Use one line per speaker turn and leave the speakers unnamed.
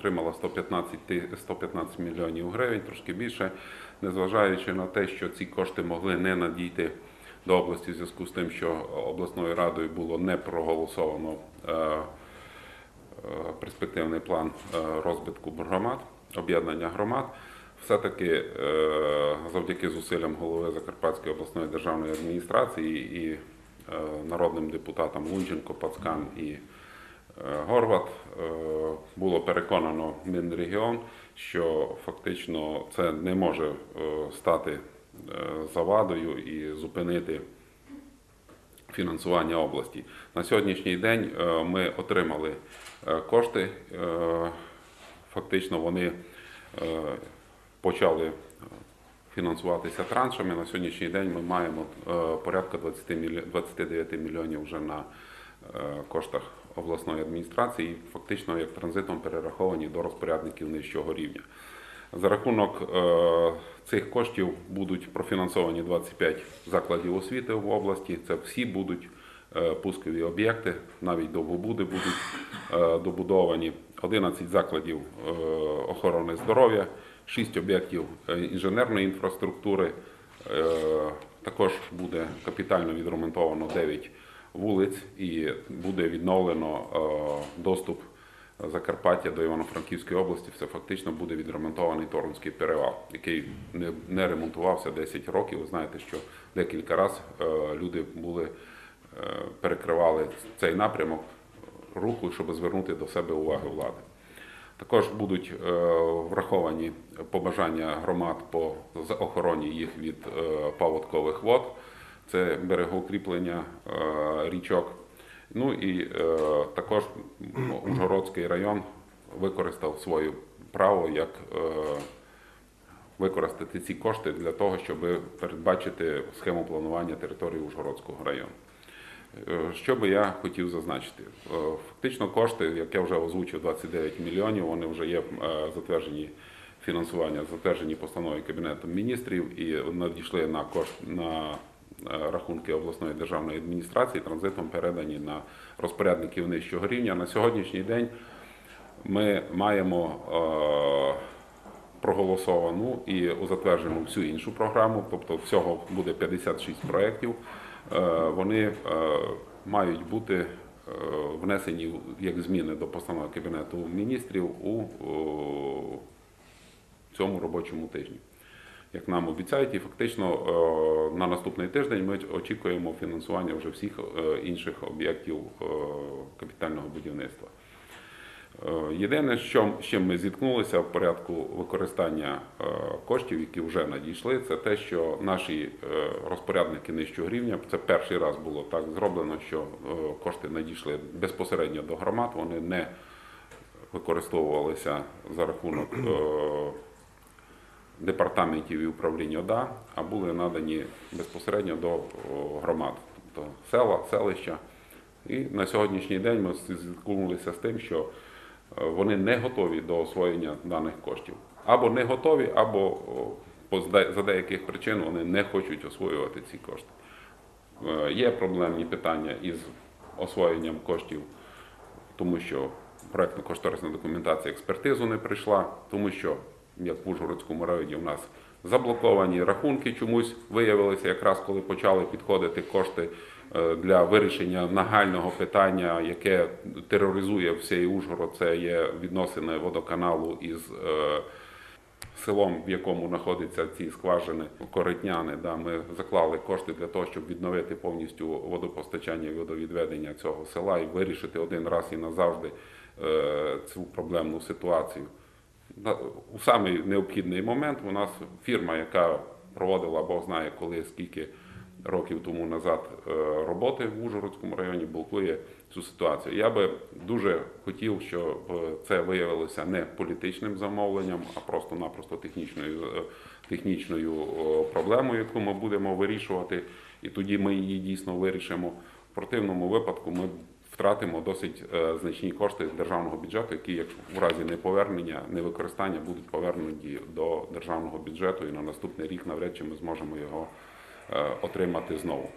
отримала 115, 115 мільйонів гривень, трошки більше, незважаючи на те, що ці кошти могли не надійти до області в зв'язку з тим, що обласною радою було не проголосовано е, е, перспективний план е, розвитку громад, об'єднання громад. Все-таки завдяки зусиллям голови Закарпатської обласної державної адміністрації і народним депутатам Лунченко, Пацкан і Горват е, було переконано Мінрегіон, що фактично це не може е, стати е, завадою і зупинити фінансування області. На сьогоднішній день ми отримали кошти. Фактично вони почали фінансуватися траншами. На сьогоднішній день ми маємо порядка 20 міль- 29 мільйонів вже на коштах обласної адміністрації, фактично як транзитом перераховані до розпорядників нижчого рівня. За рахунок е, цих коштів будуть профінансовані 25 закладів освіти в області. Це всі будуть е, пускові об'єкти, навіть довгобуди будуть е, добудовані. 11 закладів охорони здоров'я, 6 об'єктів інженерної інфраструктури. Також буде капітально відремонтовано 9 вулиць і буде відновлено е, доступ Закарпаття до Івано-Франківської області. Все фактично буде відремонтований Торунський перевал, який не, ремонтувався 10 років. Ви знаєте, що декілька разів люди були е, перекривали цей напрямок руху, щоб звернути до себе увагу влади. Також будуть е, враховані побажання громад по охороні їх від е, паводкових вод, це берегоукріплення е, річок. Ну і е, також Ужгородський район використав своє право як е, використати ці кошти для того, щоб передбачити схему планування території Ужгородського району. Що би я хотів зазначити? Фактично кошти, як я вже озвучив, 29 мільйонів, вони вже є затверджені фінансування, затверджені постановою Кабінету міністрів і надійшли на кошт на рахунки обласної державної адміністрації, транзитом передані на розпорядників нижчого рівня. На сьогоднішній день ми маємо е, проголосовану і затверджену всю іншу програму, тобто всього буде 56 проєктів. Е, Вони е, мають бути е, внесені як зміни до постанови Кабінету міністрів у цьому робочому тижні. Як нам обіцяють, і фактично е, на наступний тиждень ми очікуємо фінансування вже всіх е, інших об'єктів е, капітального будівництва. Єдине, з чим ми зіткнулися в порядку використання коштів, які вже надійшли, це те, що наші розпорядники нижчого рівня, це перший раз було так зроблено, що кошти надійшли безпосередньо до громад, вони не використовувалися за рахунок департаментів і управлінь ОДА, а були надані безпосередньо до громад, тобто села, селища. І на сьогоднішній день ми зіткнулися з тим, що е, вони не готові до освоєння даних коштів. Або не готові, або за деяких причин вони не хочуть освоювати ці кошти. Е, Є проблемні питання із освоєнням коштів, тому що проєктно-кошторисна документація експертизу не прийшла, тому що, як в Ужгородському районі, у нас заблоковані рахунки чомусь виявилися, якраз коли почали підходити кошти е, для вирішення нагального питання, яке тероризує всей Ужгород, це є відносини водоканалу із е, селом, в якому знаходяться ці скважини коритняни. Да, ми заклали кошти для того, щоб відновити повністю водопостачання і водовідведення цього села і вирішити один раз і назавжди е, цю проблемну ситуацію. У самий необхідний момент у нас фірма, яка проводила Бог знає коли, скільки років тому назад е, роботи в Ужгородському районі, блокує цю ситуацію. Я би дуже хотів, щоб це виявилося не політичним замовленням, а просто-напросто технічною, е, технічною проблемою, яку ми будемо вирішувати, і тоді ми її дійсно вирішимо. В противному випадку ми втратимо досить е, значні кошти державного бюджету, які, якщо в разі неповернення, невикористання, будуть повернуті до державного бюджету, і на наступний рік навряд чи ми зможемо його е, отримати знову.